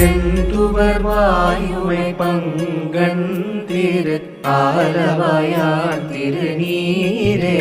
செந்துவர் வாயுமை பங்கன் திரு ஆலவாயான் திருநீரே.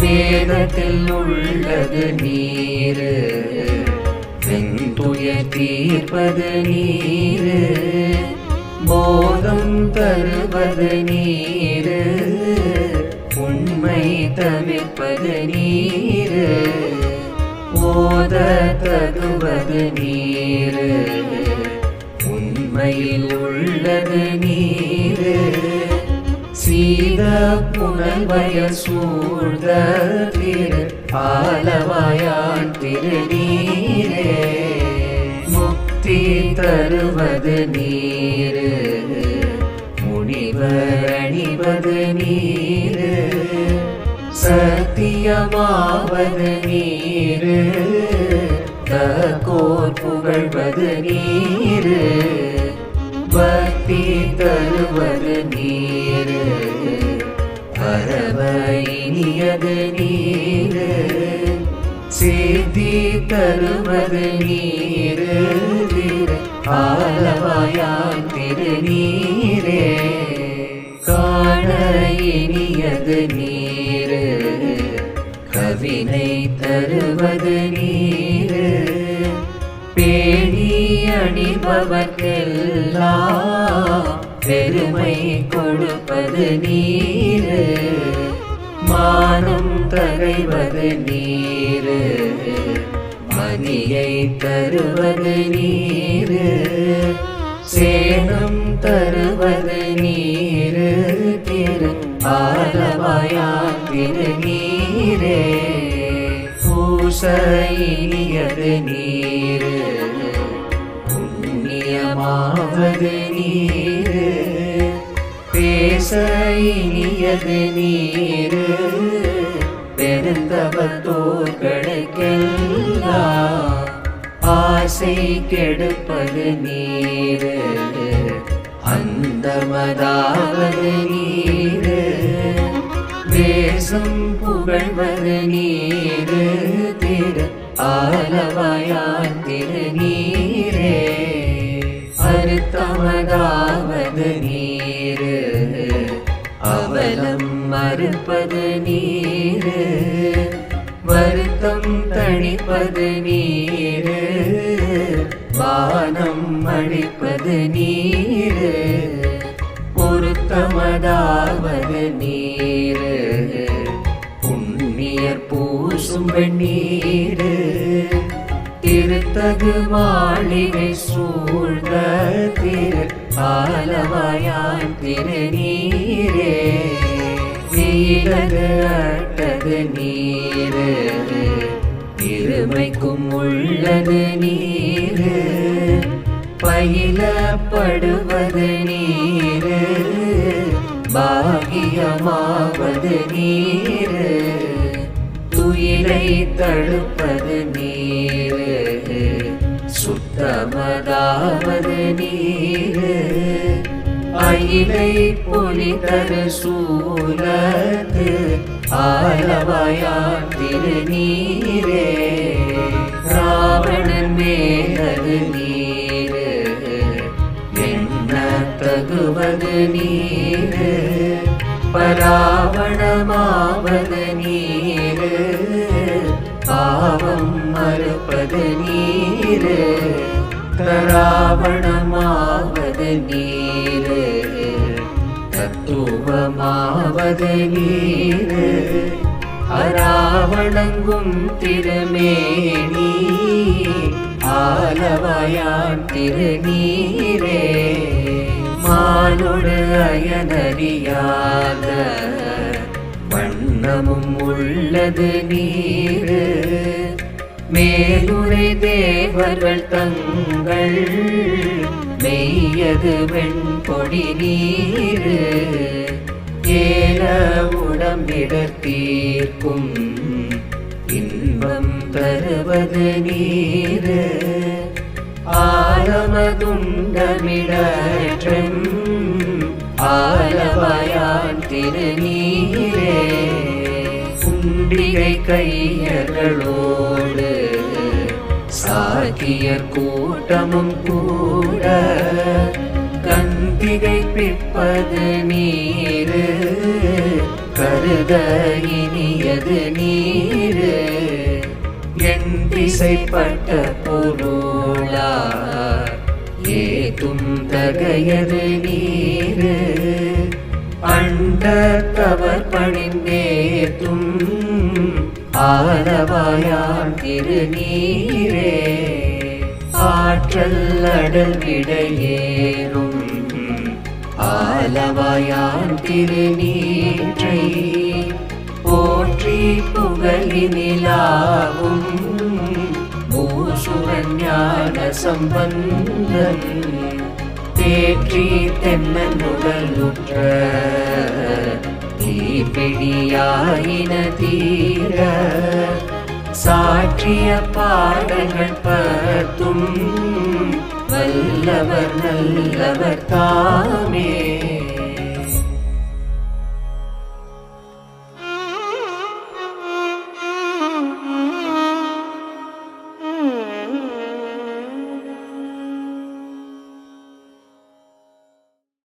வேதத்தில் உள்ளது நீரு வெந்துய தீர்ப்பது நீரு போதம் தருவது நீரு உண்மை தவிர்ப்பது நீரு போத தகுவது நீர் சீத புனல்வயல் சூழ்ந்த திரு பாலவாயான் திருநீரே. முக்தி தருவது நீரு. முனிவர் அணிவது நீரு. சத்தியமாவது நீரு. தகோர் புகழ்வது நீரு. தருவது நீரு சித்தி தருவது நீரு. திரு ஆலவாயான் திருநீரே. காண இனியது நீரு. கவினை தருவது நீரு. பேணி அணிபவர்க்கெல்லாம் பெருமை கொடுப்பது நீரு. மானம் தகைவது நீரு. மணியை தருவது நீரு. சேனம் தருவது நீரு. திரு ஆலவாயான் திருநீரே பூசையது நீரு. புண்ணியமாவது நீரு. பேச இனியது நீரு. ஆசை கெடுப்பது நீரு. அந்தமதாவது நீரு. தேசம் புகழ்வது நீரு. திரு ஆலவாயான் திருநீரே அறுத்தமதாவது நீரு. அவலம் மறுப்பது நீரு. வருத்தம் தணிப்பது நீரு. வானம் அழிப்பது நீர். பொருத்தமதாவது நீர். புண்ணியர் பூசும் நீர் திருத்தகு மாளிகை சூழ்ந்த திரு ஆலவாயான் திருநீரே. நீரது அட்டது நீர். இருமைக்கும் உள்ளது நீர் பயிலப்படுவது நீரு பாகியமாவது நீரு. துயிலை தடுப்பது நீரு சுத்தமதாவது நீரு. அயிலை பொலி தரு சூலத்து ஆலவாயான் திருநீரே. மறுப்பது நீரு. தராவணமாவது நீரு. தத்துவமாவது நீரு. அராவணங்கும் திருமேனி. ஆலவயான் திருநீரே. மானொடு அயனறியாத. வண்ணமும் உள்ளது நீரு. மேலுரை தேவர்கள் தங்கள் மெய்யது வெண்பொடி நீர் ஏல உடம்பிடத்தீர்க்கும் இன்பம் தருவது நீர். ஆலமதுண்டமிடற்றும் ஆலவாயான் திருநீரே குண்டிகை கையர்களோடு சாக்கியர் கூட்டமும் கூட கந்திகை பிப்பது நீரு கருத இனியது நீரு. என் திசைப்பட்ட பொருளா ஏதும் தகையது நீரு. அண்ட தவர் பணிந்தேத்தும் ஆலவாயான் திருநீரே ஆற்றல் அடல் விடையேறும் ஆலவாயான் திருநீற்றை போற்றி புகழினிலாவும். பூசுரன் சம்பந்தன் தேற்றி தென்னன் உடலுற்ற பிடியாயின தீர சாற்றிய பாடங்கள் பத்தும் வல்லவர் நல்லவர் தாமே.